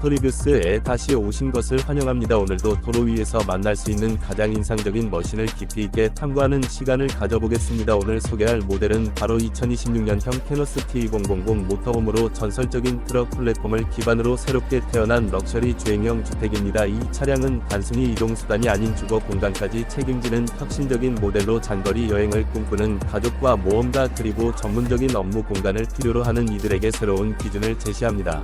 오토리뷰스에 다시 오신 것을 환영합니다. 오늘도 도로 위에서 만날 수 있는 가장 인상적인 머신을 깊이 있게 탐구하는 시간을 가져보겠습니다. 오늘 소개할 모델은 바로 2026년형 캐너스 T2000 모터홈으로 전설적인 트럭 플랫폼을 기반으로 새롭게 태어난 럭셔리 주행형 주택입니다. 이 차량은 단순히 이동수단이 아닌 주거 공간까지 책임지는 혁신적인 모델로 장거리 여행을 꿈꾸는 가족과 모험가 그리고 전문적인 업무 공간을 필요로 하는 이들에게 새로운 기준을 제시합니다.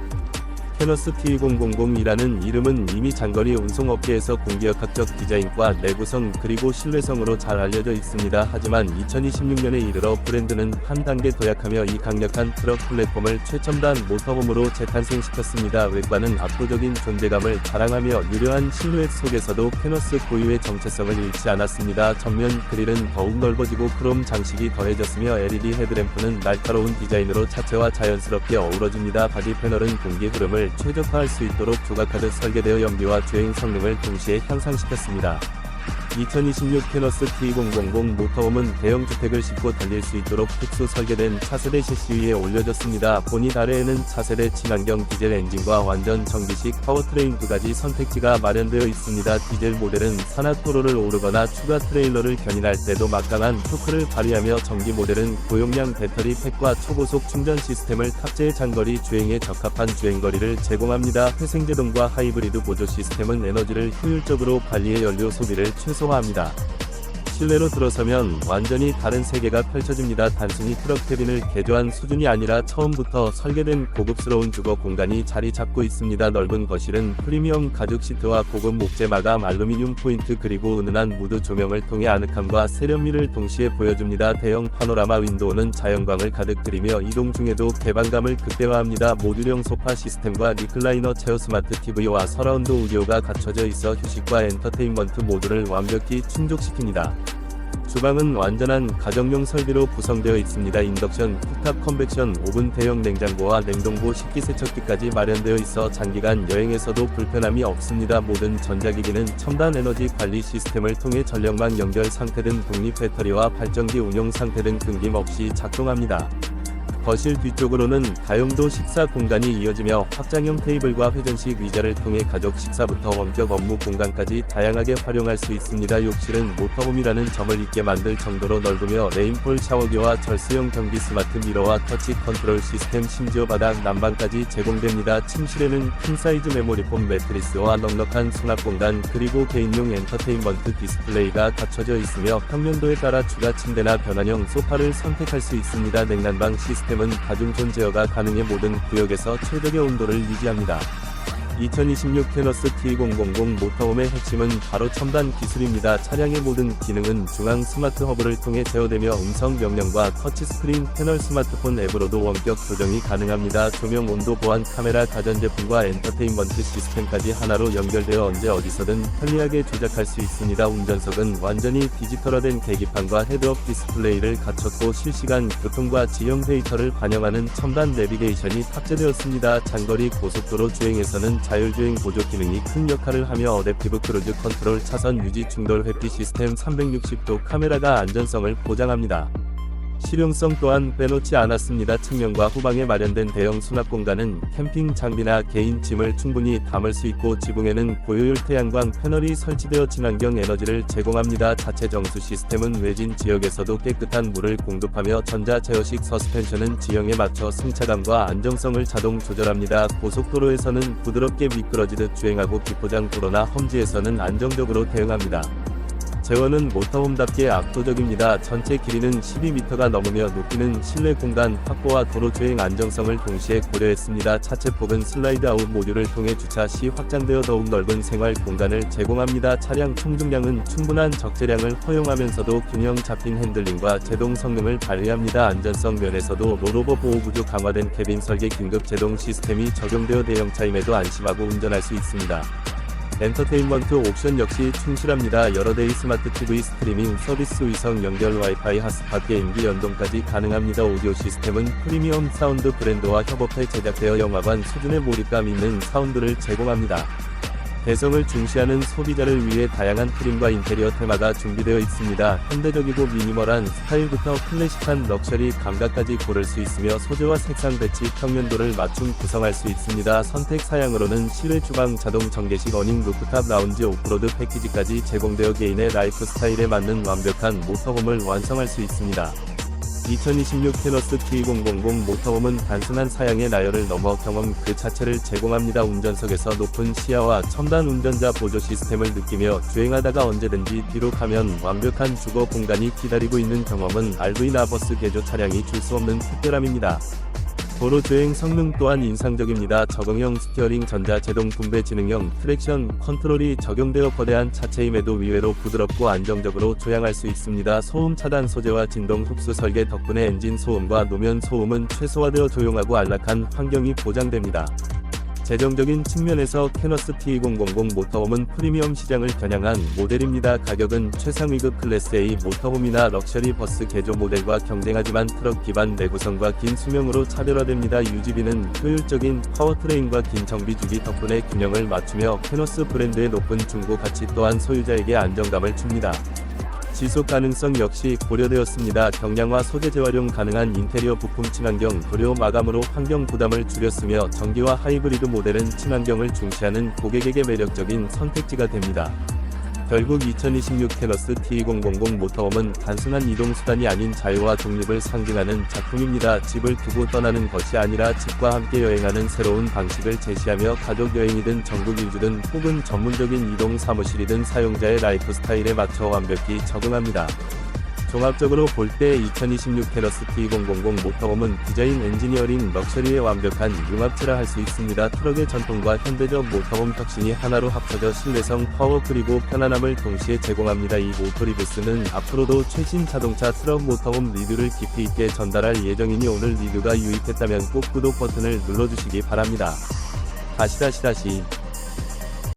캐너스 T2000이라는 이름은 이미 장거리 운송업계에서 공기역학적 디자인과 내구성 그리고 신뢰성으로 잘 알려져 있습니다. 하지만 2026년에 이르러 브랜드는 한 단계 도약하며 이 강력한 트럭 플랫폼을 최첨단 모터홈으로 재탄생시켰습니다. 외관은 압도적인 존재감을 자랑하며 유려한 실루엣 속에서도 캐너스 고유의 정체성을 잃지 않았습니다. 정면 그릴은 더욱 넓어지고 크롬 장식이 더해졌으며 LED 헤드램프는 날카로운 디자인으로 차체와 자연스럽게 어우러집니다. 바디 패널은 공기 흐름을 최적화할 수 있도록 조각하듯 설계되어 연비와 주행 성능을 동시에 향상시켰습니다. 2026 캐너스 T2000 모터홈은 대형 주택을 싣고 달릴 수 있도록 특수 설계된 차세대 위에 올려졌습니다. 본닛 아래에는 차세대 친환경 디젤 엔진과 완전 전기식 파워트레인 두 가지 선택지가 마련되어 있습니다. 디젤 모델은 산화도로를 오르거나 추가 트레일러를 견인할 때도 막강한 토크를 발휘하며 전기 모델은 고용량 배터리 팩과 초고속 충전 시스템을 탑재해 장거리 주행에 적합한 주행거리를 제공합니다. 회생제동과 하이브리드 보조 시스템은 에너지를 효율적으로 관리해 연료 소비를 최소 화합니다. 실내로 들어서면 완전히 다른 세계가 펼쳐집니다. 단순히 트럭 캐빈을 개조한 수준이 아니라 처음부터 설계된 고급스러운 주거 공간이 자리 잡고 있습니다. 넓은 거실은 프리미엄 가죽 시트와 고급 목재 마감 알루미늄 포인트 그리고 은은한 무드 조명을 통해 아늑함과 세련미를 동시에 보여줍니다. 대형 파노라마 윈도우는 자연광을 가득 들이며 이동 중에도 개방감을 극대화합니다. 모듈형 소파 시스템과 리클라이너 체어 스마트 TV와 서라운드 오디오가 갖춰져 있어 휴식과 엔터테인먼트 모두를 완벽히 충족시킵니다. 주방은 완전한 가정용 설비로 구성되어 있습니다. 인덕션, 쿡탑 컨벡션, 오븐 대형 냉장고와 냉동고 식기세척기까지 마련되어 있어 장기간 여행에서도 불편함이 없습니다. 모든 전자기기는 첨단 에너지 관리 시스템을 통해 전력망 연결 상태 등 독립 배터리와 발전기 운용 상태 등 끊김없이 작동합니다. 거실 뒤쪽으로는 다용도 식사 공간이 이어지며 확장형 테이블과 회전식 의자를 통해 가족 식사부터 원격 업무 공간까지 다양하게 활용할 수 있습니다. 욕실은 모터홈이라는 점을 잊게 만들 정도로 넓으며 레인폴 샤워기와 절수형 변기 스마트 미러와 터치 컨트롤 시스템 심지어 바닥 난방까지 제공됩니다. 침실에는 킹사이즈 메모리폼 매트리스와 넉넉한 수납 공간 그리고 개인용 엔터테인먼트 디스플레이가 갖춰져 있으며 평면도에 따라 추가 침대나 변환형 소파를 선택할 수 있습니다. 냉난방 시스템 시스템은 다중존 제어가 가능해 모든 구역에서 최적의 온도를 유지합니다. 2026 캐너스 T2000 모터홈의 핵심은 바로 첨단 기술입니다. 차량의 모든 기능은 중앙 스마트 허브를 통해 제어되며 음성 명령과 터치스크린 패널 스마트폰 앱으로도 원격 조정이 가능합니다. 조명 온도 보안 카메라 가전제품과 엔터테인먼트 시스템까지 하나로 연결되어 언제 어디서든 편리하게 조작할 수 있습니다. 운전석은 완전히 디지털화된 계기판과 헤드업 디스플레이를 갖췄고 실시간 교통과 지형 데이터를 반영하는 첨단 내비게이션이 탑재되었습니다. 장거리 고속도로 주행에서는 자율주행 보조 기능이 큰 역할을 하며 어댑티브 크루즈 컨트롤 차선 유지 충돌 회피 시스템 360도 카메라가 안전성을 보장합니다. 실용성 또한 빼놓지 않았습니다. 측면과 후방에 마련된 대형 수납 공간은 캠핑 장비나 개인 짐을 충분히 담을 수 있고 지붕에는 고효율 태양광 패널이 설치되어 친환경 에너지를 제공합니다. 자체 정수 시스템은 외진 지역에서도 깨끗한 물을 공급하며 전자 제어식 서스펜션은 지형에 맞춰 승차감과 안정성을 자동 조절합니다. 고속도로에서는 부드럽게 미끄러지듯 주행하고 비포장 도로나 험지에서는 안정적으로 대응합니다. 제원은 모터홈답게 압도적입니다. 전체 길이는 12m가 넘으며 높이는 실내 공간 확보와 도로 주행 안정성을 동시에 고려했습니다. 차체 폭은 슬라이드 아웃 모듈을 통해 주차 시 확장되어 더욱 넓은 생활 공간을 제공합니다. 차량 총중량은 충분한 적재량을 허용하면서도 균형 잡힌 핸들링과 제동 성능을 발휘합니다. 안전성 면에서도 롤오버 보호 구조 강화된 캐빈 설계 긴급 제동 시스템이 적용되어 대형차임에도 안심하고 운전할 수 있습니다. 엔터테인먼트 옵션 역시 충실합니다. 여러 대의 스마트 TV 스트리밍 서비스 위성 연결 와이파이 핫스팟 게임기 연동까지 가능합니다. 오디오 시스템은 프리미엄 사운드 브랜드와 협업해 제작되어 영화관 수준의 몰입감 있는 사운드를 제공합니다. 개성을 중시하는 소비자를 위해 다양한 트림과 인테리어 테마가 준비되어 있습니다. 현대적이고 미니멀한 스타일부터 클래식한 럭셔리 감각까지 고를 수 있으며 소재와 색상 배치 평면도를 맞춤 구성할 수 있습니다. 선택 사양으로는 실외 주방 자동 전개식 어닝 루프탑 라운지 오프로드 패키지까지 제공되어 개인의 라이프 스타일에 맞는 완벽한 모터홈을 완성할 수 있습니다. 2026 캐너스 T2000 모터홈은 단순한 사양의 나열을 넘어 경험 그 자체를 제공합니다. 운전석에서 높은 시야와 첨단 운전자 보조 시스템을 느끼며 주행하다가 언제든지 뒤로 가면 완벽한 주거 공간이 기다리고 있는 경험은 RV나 버스 개조 차량이 줄 수 없는 특별함입니다. 도로 주행 성능 또한 인상적입니다. 적응형 스티어링 전자 제동 분배 지능형 트랙션 컨트롤이 적용되어 거대한 차체임에도 위외로 부드럽고 안정적으로 조향할 수 있습니다. 소음 차단 소재와 진동 흡수 설계 덕분에 엔진 소음과 노면 소음은 최소화되어 조용하고 안락한 환경이 보장됩니다. 재정적인 측면에서 캐너스 T2000 모터홈은 프리미엄 시장을 겨냥한 모델입니다. 가격은 최상위급 클래스 A 모터홈이나 럭셔리 버스 개조 모델과 경쟁하지만 트럭 기반 내구성과 긴 수명으로 차별화됩니다. 유지비는 효율적인 파워트레인과 긴 정비 주기 덕분에 균형을 맞추며 캐너스 브랜드의 높은 중고 가치 또한 소유자에게 안정감을 줍니다. 지속 가능성 역시 고려되었습니다. 경량화 소재 재활용 가능한 인테리어 부품 친환경 도료 마감으로 환경 부담을 줄였으며 전기와 하이브리드 모델은 친환경을 중시하는 고객에게 매력적인 선택지가 됩니다. 결국 2026 테너스 T2000 모터홈은 단순한 이동 수단이 아닌 자유와 독립을 상징하는 작품입니다. 집을 두고 떠나는 것이 아니라 집과 함께 여행하는 새로운 방식을 제시하며 가족 여행이든 전국 일주든 혹은 전문적인 이동 사무실이든 사용자의 라이프 스타일에 맞춰 완벽히 적응합니다. 종합적으로 볼 때 2026 테너스 T2000 모터홈은 디자인 엔지니어링 럭셔리의 완벽한 융합체라 할 수 있습니다. 트럭의 전통과 현대적 모터홈 혁신이 하나로 합쳐져 신뢰성, 파워 그리고 편안함을 동시에 제공합니다. 이 모토리브스는 앞으로도 최신 자동차 트럭 모터홈 리뷰를 깊이 있게 전달할 예정이니 오늘 리뷰가 유익했다면 꼭 구독 버튼을 눌러주시기 바랍니다. 다시 다시 다시